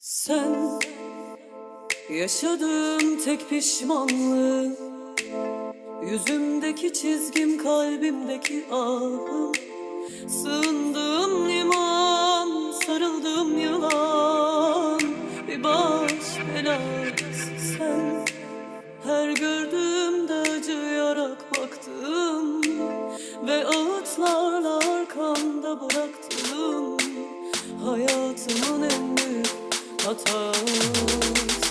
Sen yaşadığım tek pişmanlık Yüzümdeki çizgim kalbimdeki ahım. Sığındığım liman sarıldığım yılan. Bir baş belası sen. Her gördüğümde acıyarak baktım Ve ağıtlarla arkamda bıraktım Hayatımın toes.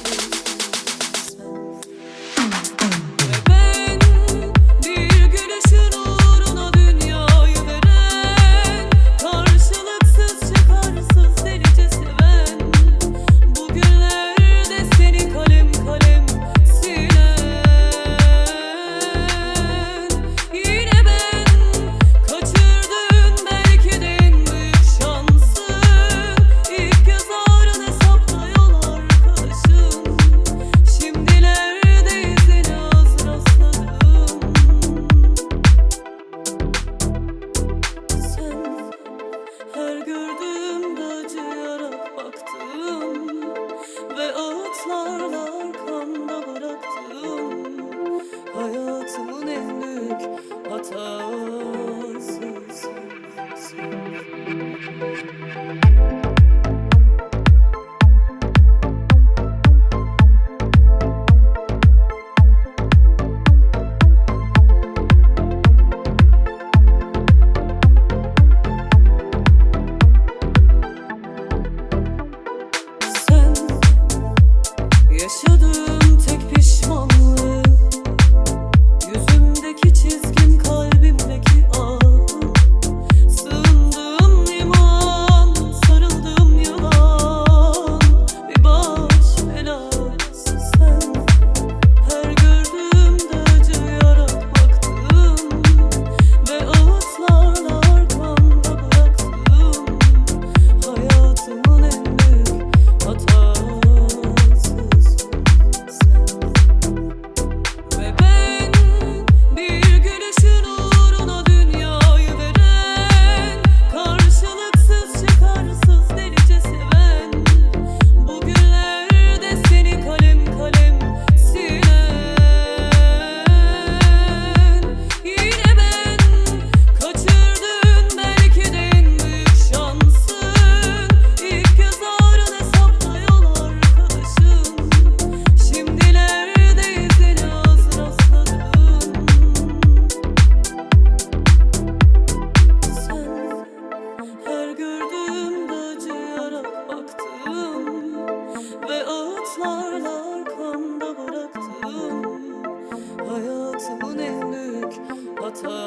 hayatımın en büyük hatası.